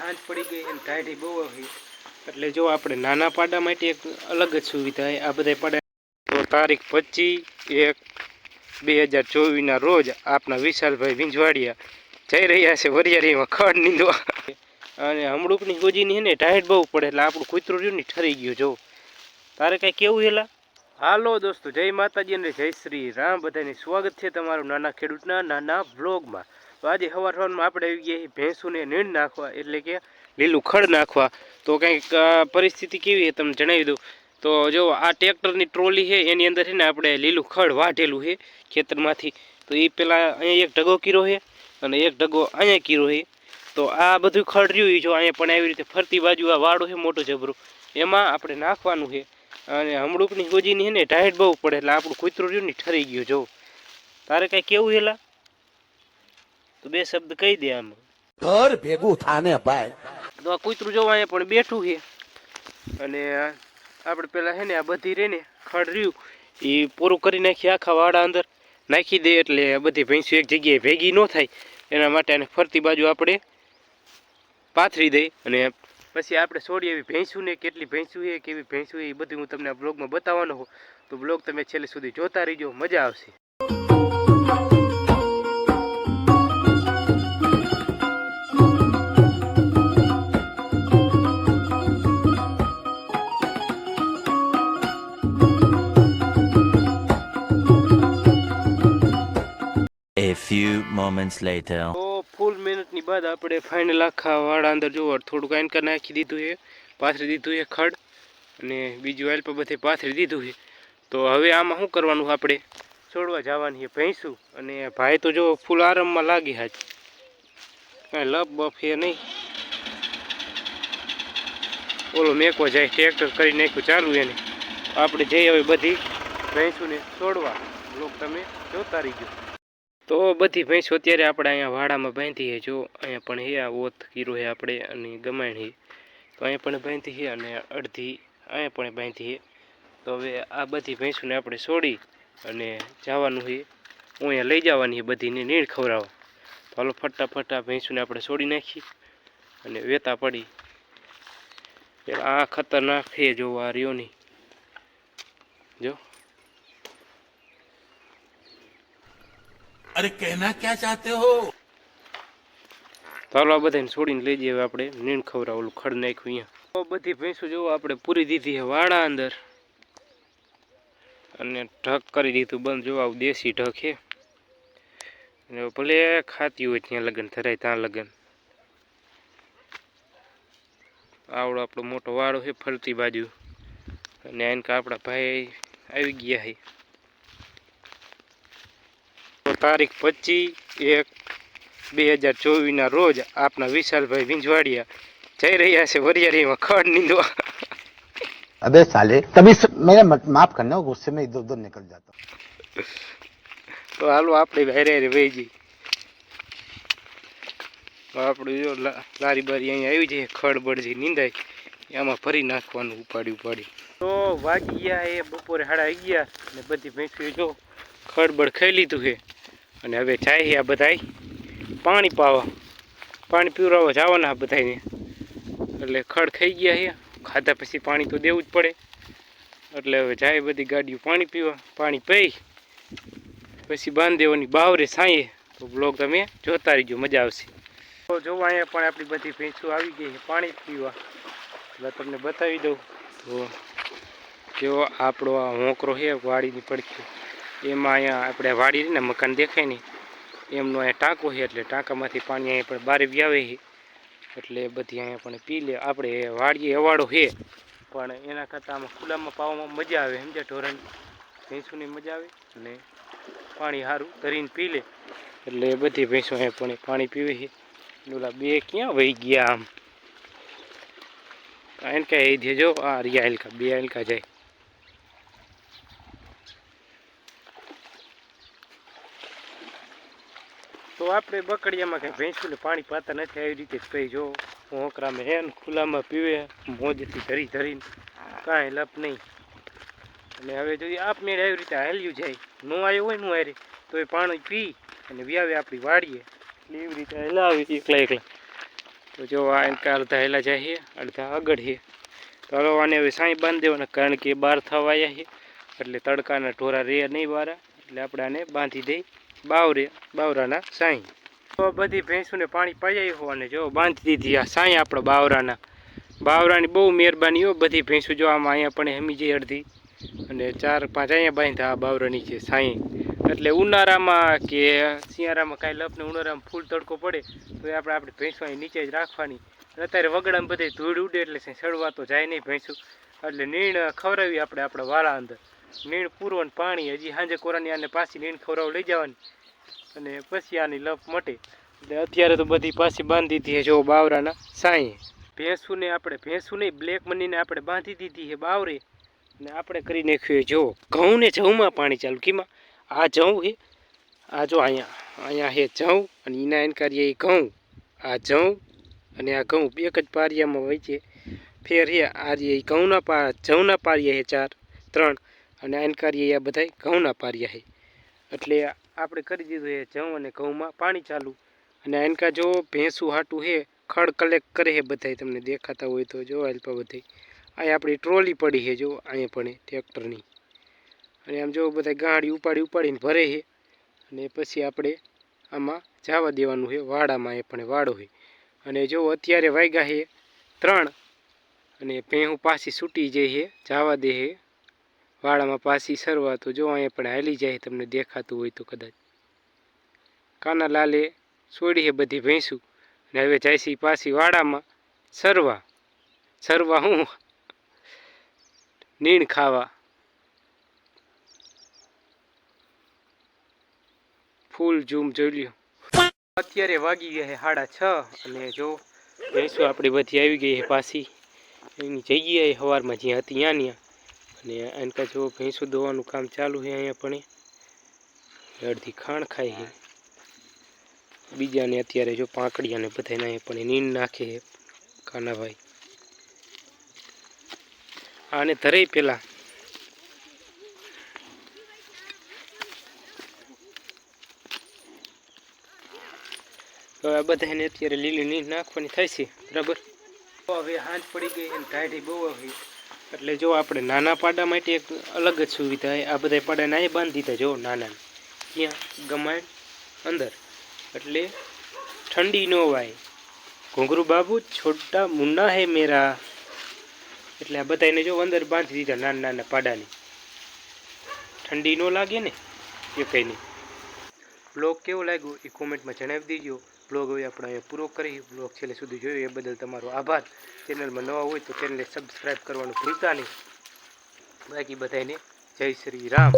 હાંજ પડી ગઈ અને ટાઢી બહુ આવી. એટલે જો આપણે નાના પાડા માટે એક અલગ જ સુવિધા આ બધા પાડા તો તારીખ પચીસ એક બે હજાર ચોવીસના રોજ આપના વિશાલભાઈ વિંજવાડિયા જઈ રહ્યા છે વરિયાળીમાં ખડ નીંદવા. અને હમડુકની ગોજીની ને ટાઈટ બહુ પડે એટલે આપણું કૂતરું રહ્યું ને, ઠરી ગયું. જો, તારે કાંઈ કેવું હેલા? હાલો દોસ્તો, જય માતાજી અને જય શ્રી રામ. બધાને સ્વાગત છે તમારું નાના ખેડૂતના નાના વ્લોગમાં. તો આજે સવાર સવારમાં આપણે આવી ગયા ભેંસુને નીણ નાખવા, એટલે કે લીલું ખડ નાખવા. તો કંઈક પરિસ્થિતિ કેવી તમને જણાવી દઉં તો જો આ ટ્રેક્ટરની ટ્રોલી છે, એની અંદર છે ને આપણે લીલું ખડ વાઢેલું છે ખેતરમાંથી. તો એ પેલા અહીંયા એક ઢગો કીરો છે અને એક ઢગો અહીંયા કીરો છે. તો આ બધું ખડ રહ્યું જો અહીંયા પણ આવી રીતે ફરતી બાજુ આ વાળું છે મોટું જબરું. એમાં આપણે નાખવાનું છે. અને હમણુકની ગોજીની છે ને ટાઈટ બહુ પડે, એટલે આપણું કૂતરું રહ્યું ને ઠરી ગયું, જો. તારે કાંઈ કેવું હેલા તો બે શબ્દ કહી દે આમ. ઘર ભેગું થાને ભાઈ. તો આ કૂતરું જોવા અહીંયા પણ બેઠું છે. અને આપણે પેલા છે ને આ બધી રે ને ખડ રહ્યું એ પૂરું કરી નાખી આખા વાડા અંદર. નાખી દે એટલે બધી ભેંસો એક જગ્યાએ ભેગી ન થાય. એના માટે એને ફરતી બાજુ આપણે પાથરી દઈ અને પછી આપણે છોડી એવી ભેંસું ને કેટલી ભેંસું છે કેવી ભેંસું છે એ બધું હું તમને આ બ્લોગમાં બતાવવાનો હોઉં તો બ્લોગ તમે છેલ્લે સુધી જોતા રહીજો મજા આવશે. Moments later. તો ફૂલ મહેનતની બાદ આપણે ફાઇનલ આખા વાળા અંદર જોવો થોડુંક આનકા નાખી દીધું છે, પાથરી દીધું છે ખડ, અને બીજું આલ પર બધે પાથરી દીધું છે. તો હવે આમાં શું કરવાનું આપણે? છોડવા જવાની છે, ભેંસું. અને ભાઈ તો જો ફૂલ આરામમાં લાગી હાજ કાંઈ લપ બફ એ નહીં. ઓલો મેકો જાય ટ્રેક્ટર કરી નાખ્યું ચાલુ એને. આપણે જઈ હવે બધી ભેંસુને છોડવા. લોક તમે જોતા રહીજો. તો બધી ભેંસો અત્યારે આપણે અહીંયા વાડામાં બાંધી છે, જો, અહીંયા પણ હે આ ઓત કીરો છે આપણે, અને ગમાણ છે તો અહીંયા પણ બાંધી છે અને અડધી અહીંયા પણ બાંધી છે. તો હવે આ બધી ભેંસોને આપણે છોડી અને જવાનું છે. હું અહીંયા લઈ જવાની છે બધીને નીણ ખવડાવવા. તો હાલો ફટાફટ ભેંસોને આપણે છોડી નાખી અને વેતા પડી. આ ખતરનાક છે, જો, આ રહ્યોની જો. અરે કહેના ક્યાં ચાહતે હો? ચાલો આ બધાને છોડીને લઈ જઈએ આપણે. નીણ ખવરા ઓલું ખડ નાખ્યું અહીંયા. બધી ભેંસું જોવો, આપણે પૂરી દીધી છે વાડા અંદર. અને ઢક કરી દીધું બંધ. જોવા, આવું દેશી ઢક છે. અને ભલે ખાતી હોય ત્યાં લગ્ન, ધરાય ત્યાં લગ્ન. આવડો આપણો મોટો વાડો છે ફરતી બાજુ. અને આને આપણા ભાઈ આવી ગયા છે. તારીખ પચીસ એક બે હજાર ચોવીસના રોજ આપણા વિશાલભાઈ વિંજવાડિયા જઈ રહ્યા છે વરિયાળીમાં ખડ નીંદવા અબે સાલે તभी મેરે માફ કરના ગુસ્સે મેં ઇધર ઉધર નીકળ જાતા તો હાલો આપણે હેરે હેરે વેજી આપણું જો લારી બારી અહીંયા આવી છે ખડ બળજી નીંદાય એમાં ફરી નાખવાનું ઉપાડી ઉપાડી તો વાગી ગયા એ બપોરે સાડા અગિયાર ને બધી ભેંસી જો ખડબડ ખાઈ લીધું છે અને હવે જાય છે આ બધાય. પાણી પાવા. પાણી પીવડાવવા જવાના બધાને એટલે ખડ ખાઈ ગયા છે. ખાધા પછી પાણી તો દેવું જ પડે. એટલે હવે જાય બધી ગાડીઓ પાણી પીવા. પાણી પી. પછી બાંધી દેવાની બાવરે સાંયે. તો બ્લોગ તમે જોતા રહીજો, મજા આવશે. તો જોવા અહીંયા પણ આપણી બધી ભેંસો આવી ગઈ છે પાણી પીવા. એટલે તમને બતાવી દઉં. તો જો આપણો આ હોંકરો છે, વાડીની પડખી. એમાં અહીંયા આપણે વાડી ને, મકાન દેખાય નહીં. એમનો અહીંયા ટાંકો છે, એટલે ટાંકામાંથી પાણી અહીંયા પણ બારે વ્યાવે છે. એટલે બધી અહીંયા પણ પી લે. આપણે વાડીએ અવાડો છે, પણ એના કરતાં આમાં ખુલ્લામાં પાવામાં મજા આવે. સમજ્યા ઢોરણ ભેંસોની મજા આવે અને પાણી સારું ધરીને પી લે. એટલે બધી ભેંસો અહીંયા પણ પાણી પીવે છે. ઓલા બે ક્યાં વહી ગયા આમ? એને કાંઈ એ જો આ રિયા હલકા બે હલકા જાય. તો આપણે બકડિયામાં કાંઈ ભેંસુને પાણી પાતા નથી, આવી રીતે જ પી જો હોંકરામાં હે ને ખુલ્લામાં પીવે, મોજથી ધરી ધરીને કાંઈ લપ નહીં. અને હવે જો આપમેળે આવી રીતે હાલ્યું જાય, ન આવ્યો હોયનું હારે, તો એ પાણી પી અને વ્યાવે આપણી વાડીએ. એટલે એવી રીતે હલાવી એકલા એકલા. તો જો આ એનકા અડધા હેલા જાય છે અડધા આગળ છે તો હલો આને હવે સાંઈ બાંધી દેવાના, કારણ કે બહાર થવા આવ્યા છે એટલે તડકાના ઢોરા રે નહીં બારા એટલે આપણે આને બાંધી દઈ બાવરે, બાવરાના સાંઈ. તો બધી ભેંસોને પાણી પાઈ હોવાને જો બાંધી દીધી આ સાંઈ આપણા બાવરાના. બાવરાની બહુ મહેરબાની હો બધી ભેંસો જો આમાં અહીંયા પણ હેમી જઈ અડધી. અને ચાર પાંચ અહીંયા બાંધ્યા આ બાવરાની છે સાંઈ. એટલે ઉનાળામાં કે શિયાળામાં કાંઈ લપને ઉનાળામાં ફૂલ તડકો પડે, તો એ આપણે આપણે ભેંસો અહીં નીચે જ રાખવાની. અત્યારે વગડામાં બધે ધૂળ ઉડે એટલે સડવા તો જાય નહીં ભેંસું. એટલે નીણ ખવડાવી આપણે આપણા વાળા અંદર. નીણ પૂરવાનું પાણી, હજી સાંજે કોરાની આને પાછી નીણ ખોરાવ લઈ જવાની. અને પછી આની લપ મટે. એટલે અત્યારે તો બધી પાછી બાંધી દીધી છે, જો બાવરાના સાંઈ. ભેંસુને આપણે ભેંસુને બ્લેક મનીને આપણે બાંધી દીધી છે બાવરે. અને આપણે કરી નાખ્યું જો ઘઉં ને જવમાં પાણી ચાલુ. કીમાં? આ જવું છે આ જો અહીંયા અહીંયા છે જવું, અને એના એનકારીએ એ ઘઉં. આ જવું, અને આ ઘઉં એક જ પારિયામાં હોય છે ફેર હે. આ ઈ ઘઉંના પા, જવના પારિયા છે ચાર, ત્રણ. અને આનકારીએ આ બધા ઘઉંના પાર્યા છે એટલે આપણે કરી દીધું છે જવ અને ઘઉંમાં પાણી ચાલુ. અને આનકા જો ભેંસું હાટું છે ખડ કલેક્ટ કરે છે બધાય તમને દેખાતા હોય તો જો અલ્પા બધાય. અહીંયા આપણી ટ્રોલી પડી છે જો અહીંયા પણ ટ્રેક્ટરની અને આમ જો બધા ગાડી ઉપાડી ઉપાડીને ભરે છે અને પછી આપણે આમાં જવા દેવાનું છે વાડામાં એ પણ વાડો છે અને જો અત્યારે વાગ્યા છે ત્રણ, અને ભેહું પાછી છૂટી જઈ છે જવા દે છે વાડામાં પાછી સરવા તો જો અહીંયા પણ હાલી જાય, તમને દેખાતું હોય તો કદાચ. કાના લાલે છોડી હે બધી ભેંસું અને હવે જાય છે પાછી વાડામાં સરવા. સરવા હું? નીણ ખાવા. ફૂલ ઝૂમ જોઈ લ્યો. અત્યારે વાગી ગયા છે સાડા છ, અને જો ભેંસું આપણી બધી આવી ગઈ છે પાછી. એની જગ્યાએ સવારમાં જ્યાં હતી, ત્યાં ત્યાં અને એનકા જો ભેંસો દોવાનું કામ ચાલુ છે અહીંયા પણ અડધી ખાણ ખાય છે. બીજાને અત્યારે જો પાંકડીયાને બધાને અહીંયા પણ નીંદ નાખે છે કાનાભાઈ. આને ધરે પેલા. આ બધાને અત્યારે લીલી નીંદ નાખવાની થાય છે. બરાબર? હવે હાંજ પડી ગઈ અને ટાઢી બહુ આવી. એટલે જો આપણે નાના પાડા માટે એક અલગ જ સુવિધા આ બધા પાડાને અહીં બાંધી દીધા. જો, નાના ક્યાં? ગમાય અંદર. એટલે ઠંડી ન વાય. ઘૂંઘરું બાબુ, છોટા મુન્ના હે મેરા. એટલે આ બધાને જો અંદર બાંધી દીધા નાના નાના પાડાને. ઠંડી ન લાગે ને? એ કંઈ નહીં. બ્લોગ કેવો લાગ્યો એ કોમેન્ટમાં જણાવી દેજો. બ્લોગ હવે આપણે અહીંયા પૂરો કરી, બ્લોગ છેલ્લે સુધી જોયો એ બદલ તમારો આભાર. ચેનલમાં નવા હોય તો ચેનલને સબસ્ક્રાઈબ કરવાનું ભૂલતા નહીં. બાકી બધાને જય શ્રી રામ.